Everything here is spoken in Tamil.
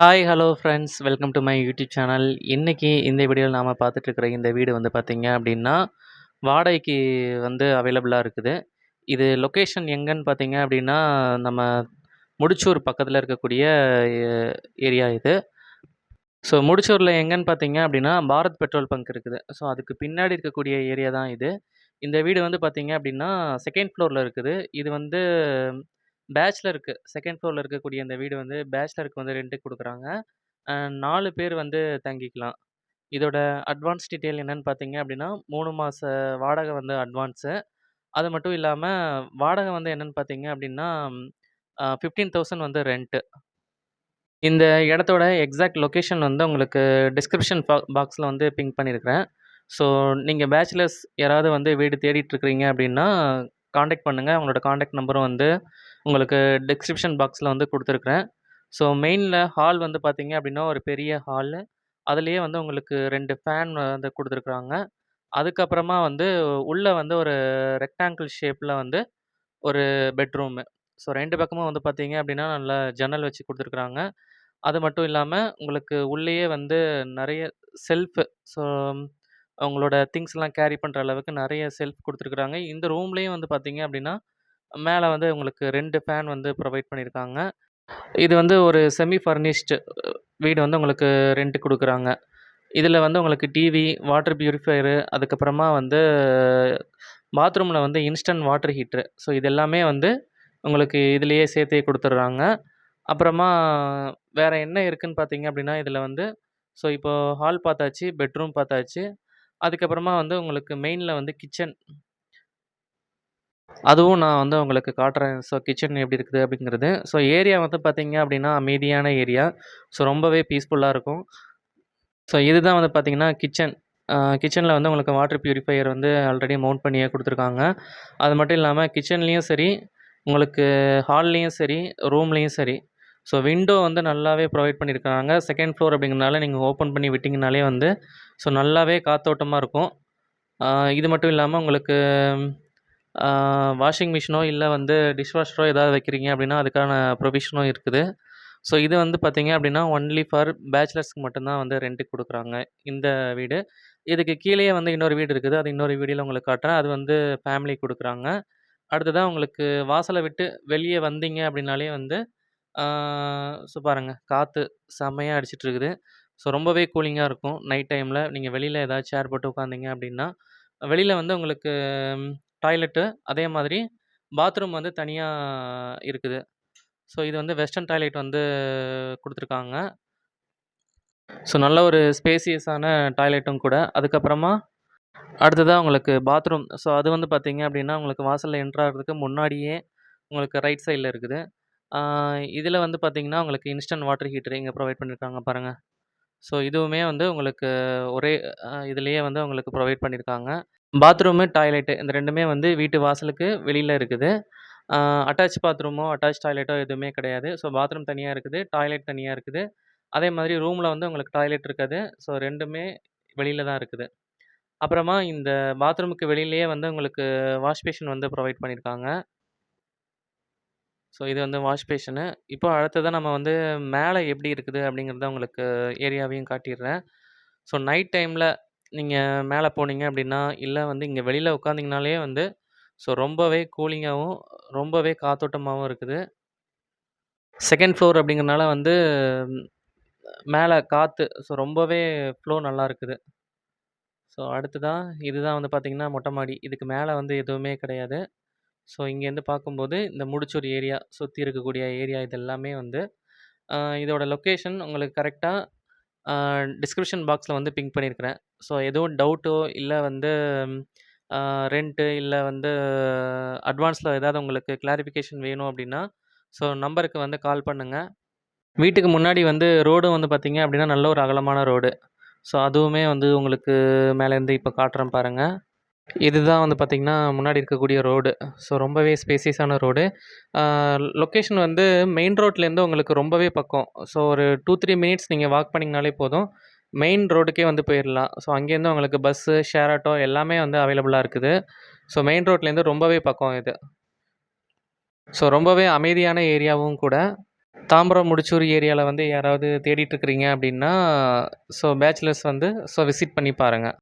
Hi hello friends welcome to my YouTube channel இன்றைக்கி இந்த வீடியோவில் நாம் பார்த்துட்ருக்குற இந்த வீடு வந்து பார்த்திங்க அப்படின்னா வாடகைக்கு வந்து அவைலபிளாக இருக்குது. இது லொக்கேஷன் எங்கன்னு பார்த்தீங்க அப்படின்னா நம்ம முடிச்சூர் பக்கத்தில் இருக்கக்கூடிய ஏரியா இது. ஸோ முடிச்சூரில் எங்கன்னு பார்த்தீங்க அப்படின்னா பாரத் பெட்ரோல் பங்க் இருக்குது. ஸோ அதுக்கு பின்னாடி இருக்கக்கூடிய ஏரியா தான் இது. இந்த வீடு வந்து பார்த்திங்க அப்படின்னா செகண்ட் ஃப்ளோரில் இருக்குது. இது வந்து பேச்சுலருக்கு செகண்ட் ஃப்ளோரில் இருக்கக்கூடிய இந்த வீடு வந்து பேச்சுலருக்கு வந்து ரெண்ட்டுக்கு குடுக்குறாங்க. அ 4 பேர் வந்து தங்கிக்கலாம். இதோட அட்வான்ஸ் டீட்டெயில் என்னன்னு பார்த்தீங்க அப்படின்னா, 3 மாச வாடகை வந்து அட்வான்ஸு. அது மட்டும் இல்லாம வாடகை வந்து என்னன்னு பார்த்தீங்க அப்படின்னா, அ 15,000 வந்து ரென்ட்டு. இந்த இடத்தோட எக்ஸாக்ட் லொகேஷன் வந்து உங்களுக்கு டிஸ்கிரிப்ஷன் பா பாக்ஸ்ல வந்து பிங் பண்ணியிருக்கிறேன். ஸோ நீங்க பேச்சுலர்ஸ் யாராவது வந்து வீடு தேடிட்டு இருக்கிறீங்க அப்படின்னா, கான்டாக்ட் பண்ணுங்க. அவங்களோட கான்டாக்ட் நம்பரும் வந்து உங்களுக்கு டிஸ்கிரிப்ஷன் பாக்ஸில் வந்து கொடுத்துருக்குறேன் ஸோ மெயினில் ஹால் வந்து பார்த்தீங்க அப்படின்னா, ஒரு பெரிய ஹாலு. அதுலேயே வந்து உங்களுக்கு ரெண்டு ஃபேன் வந்து கொடுத்துருக்குறாங்க அதுக்கப்புறமா வந்து உள்ளே வந்து ஒரு ரெக்டாங்கிள் ஷேப்பில் வந்து ஒரு பெட்ரூமு. ஸோ ரெண்டு பக்கமும் வந்து பார்த்தீங்க அப்படின்னா, நல்லா ஜன்னல் வச்சு கொடுத்துருக்குறாங்க அது மட்டும் இல்லாமல் உங்களுக்கு உள்ளேயே வந்து நிறைய செல்ஃபு ஸோ உங்களோட திங்ஸ்லாம் கேரி பண்ணுற அளவுக்கு நிறைய செல்ஃப் கொடுத்துருக்குறாங்க இந்த ரூம்லேயும் வந்து பார்த்தீங்க அப்படின்னா, மேல வந்து உங்களுக்கு 2 ஃபேன் வந்து ப்ரொவைட் பண்ணியிருக்காங்க. இது வந்து ஒரு செமி ஃபர்னிஷ்டு வீடு வந்து உங்களுக்கு ரெண்ட்டு குடுக்குறாங்க. இதில் வந்து உங்களுக்கு டிவி, வாட்டர் பியூரிஃபையரு அதுக்கப்புறமா வந்து பாத்ரூம்ல வந்து இன்ஸ்டன்ட் வாட்டர் ஹீட்ரு ஸோ இது எல்லாமே வந்து உங்களுக்கு இதிலேயே சேர்த்தே குடுத்துடுறாங்க. அப்புறமா வேற என்ன இருக்குன்னு பார்த்தீங்க அப்படின்னா, இதில் வந்து ஸோ இப்போ ஹால் பார்த்தாச்சு, பெட்ரூம் பார்த்தாச்சு. அதுக்கப்புறமா வந்து உங்களுக்கு மெயின்ல வந்து கிச்சன். அதுவும் நான் வந்து உங்களுக்கு காட்டுறேன். ஸோ கிச்சன் எப்படி இருக்குது அப்படிங்கிறது. ஸோ ஏரியா வந்து பார்த்தீங்க அப்படின்னா, அமைதியான ஏரியா. ஸோ ரொம்பவே பீஸ்ஃபுல்லாக இருக்கும். ஸோ இதுதான் வந்து பார்த்திங்கன்னா கிச்சன். கிச்சனில் வந்து உங்களுக்கு வாட்டர் பியூரிஃபையர் வந்து ஆல்ரெடி மவுண்ட் பண்ணியே கொடுத்துருக்காங்க அது மட்டும் இல்லாமல் கிச்சன்லேயும் சரி, உங்களுக்கு ஹால்லேயும் சரி, ரூம்லேயும் சரி. ஸோ விண்டோ வந்து நல்லாவே ப்ரொவைட் பண்ணியிருக்காங்க. செகண்ட் ஃப்ளோர் அப்படிங்கிறனால நீங்கள் ஓப்பன் பண்ணி விட்டிங்கனாலே வந்து ஸோ நல்லாவே காத்தோட்டமாக இருக்கும். இது மட்டும் இல்லாமல் உங்களுக்கு வாஷிங் மிஷினோ, இல்லை வந்து டிஷ் வாஷரோ ஏதாவது வைக்கிறீங்க அப்படின்னா, அதுக்கான ப்ரொவிஷனும் இருக்குது. ஸோ இது வந்து பார்த்தீங்க அப்படின்னா, ஒன்லி ஃபார் பேச்சுலர்ஸ்க்கு மட்டும்தான் வந்து ரெண்ட்டுக்கு கொடுக்குறாங்க இந்த வீடு. இதுக்கு கீழேயே வந்து இன்னொரு வீடு இருக்குது. அது இன்னொரு வீடியில் உங்களுக்கு காட்டுறேன். அது வந்து ஃபேமிலிக்கு கொடுக்குறாங்க அடுத்ததாக உங்களுக்கு வாசலை விட்டு வெளியே வந்தீங்க அப்படின்னாலே வந்து ஸோ பாருங்க காற்று செம்மையாக அடிச்சிட்ருக்குது ஸோ ரொம்பவே கூலிங்காக இருக்கும். நைட் டைமில் நீங்கள் வெளியில் ஏதாவது சேர் போட்டு உட்காந்தீங்க அப்படின்னா, வெளியில வந்து உங்களுக்கு டாய்லெட்டு, அதே மாதிரி பாத்ரூம் வந்து தனியா இருக்குது. ஸோ இது வந்து வெஸ்டர்ன் டாய்லெட் வந்து குடுத்துருக்காங்க. ஸோ நல்ல ஒரு ஸ்பேசியஸான டாய்லெட்டும் கூட. அதுக்கப்புறமா அடுத்ததா உங்களுக்கு பாத்ரூம். ஸோ அது வந்து பார்த்தீங்க அப்படின்னா, உங்களுக்கு வாசல்ல என்டர் ஆகுறதுக்கு முன்னாடியே உங்களுக்கு ரைட் சைட்ல இருக்குது. ஆ இதில வந்து பார்த்தீங்கன்னா, உங்களுக்கு இன்ஸ்டன்ட் வாட்டர் ஹீட்டர் இங்க ப்ரொவைட் பண்ணியிருக்காங்க பாருங்க. ஸோ இதுவுமே வந்து உங்களுக்கு ஒரே அ வந்து உங்களுக்கு ப்ரொவைட் பண்ணியிருக்காங்க. பாத்ரூமு, டாய்லெட்டு இந்த 2மே வந்து வீட்டு வாசலுக்கு வெளியில இருக்குது. அ அட்டாச் பாத்ரூமோ, அட்டாச் டாய்லெட்டோ எதுவுமே கிடையாது. ஸோ பாத்ரூம் தனியா இருக்குது. டாய்லெட் தனியா இருக்குது. அதே மாதிரி ரூம்ல வந்து உங்களுக்கு டாய்லெட் இருக்காது. ஸோ 2மே வெளியில தான் இருக்குது. அப்புறமா இந்த பாத்ரூமுக்கு வெளியிலேயே வந்து உங்களுக்கு வாஷ்பேஷன் வந்து ப்ரொவைட் பண்ணியிருக்காங்க. ஸோ இது வந்து வாஷ் பேஷனு. இப்போ அடுத்ததா நம்ம வந்து மேல எப்படி இருக்குது அப்படிங்கிறத உங்களுக்கு ஏரியாவையும் காட்டிடுறேன் ஸோ நைட் டைம்ல நீங்க மேல போனீங்க அப்படின்னா, இல்ல வந்து இங்க வெளியில உட்காந்திங்கனாலே வந்து ஸோ ரொம்பவே கூலிங்காவும், ரொம்பவே காத்தோட்டமாவும் இருக்குது. செகண்ட் ஃப்ளோர் அப்படிங்கிறனால வந்து மேல காத்து ஸோ ரொம்பவே ஃப்ளோ நல்லா இருக்குது. ஸோ அடுத்ததா இதுதான் வந்து பார்த்தீங்கன்னா, மொட்டை மாடி. இதுக்கு மேல வந்து எதுவுமே கிடையாது. ஸோ இங்கேருந்து பார்க்கும்போது இந்த முடிச்சூர் ஏரியா, சுற்றி இருக்கக்கூடிய ஏரியா இது எல்லாமே வந்து இதோட லொக்கேஷன் உங்களுக்கு கரெக்டாக டிஸ்கிரிப்ஷன் பாக்ஸில் வந்து பிங்க் பண்ணியிருக்கிறேன். ஸோ எதுவும் டவுட்டோ, இல்லை வந்து ரெண்ட்டு இல்லை வந்து அட்வான்ஸில் ஏதாவது உங்களுக்கு கிளாரிஃபிகேஷன் வேணும் அப்படின்னா, ஸோ நம்பருக்கு வந்து கால் பண்ணுங்கள் வீட்டுக்கு முன்னாடி வந்து ரோடும் வந்து பார்த்தீங்க அப்படின்னா, நல்ல ஒரு அகலமான ரோடு. ஸோ அதுவுமே வந்து உங்களுக்கு மேலேருந்து இப்போ காட்டுறேன் பாருங்கள் இதுதான் வந்து பார்த்திங்கன்னா முன்னாடி இருக்கக்கூடிய ரோடு. ஸோ ரொம்பவே ஸ்பேசியஸான ரோடு. லொக்கேஷன் வந்து மெயின் ரோட்லேருந்து உங்களுக்கு ரொம்பவே பக்கம். ஸோ ஒரு 2, 3 மினிட்ஸ் நீங்கள் வாக் பண்ணிங்கனாலே போதும். மெயின் ரோடுக்கே வந்து போயிடலாம் ஸோ அங்கேருந்து உங்களுக்கு பஸ்ஸு, ஷேர் ஆட்டோ எல்லாமே வந்து அவைலபிளாக இருக்குது. ஸோ மெயின் ரோட்லேருந்து ரொம்பவே பக்கம் இது. ஸோ ரொம்பவே அமைதியான ஏரியாவும் கூட. தாம்பரம் முடிச்சூர் ஏரியாவில் வந்து யாராவது தேடிட்டு இருக்கிறீங்க அப்படின்னா ஸோ பேச்சுலர்ஸ் வந்து ஸோ விசிட் பண்ணி பாருங்கள்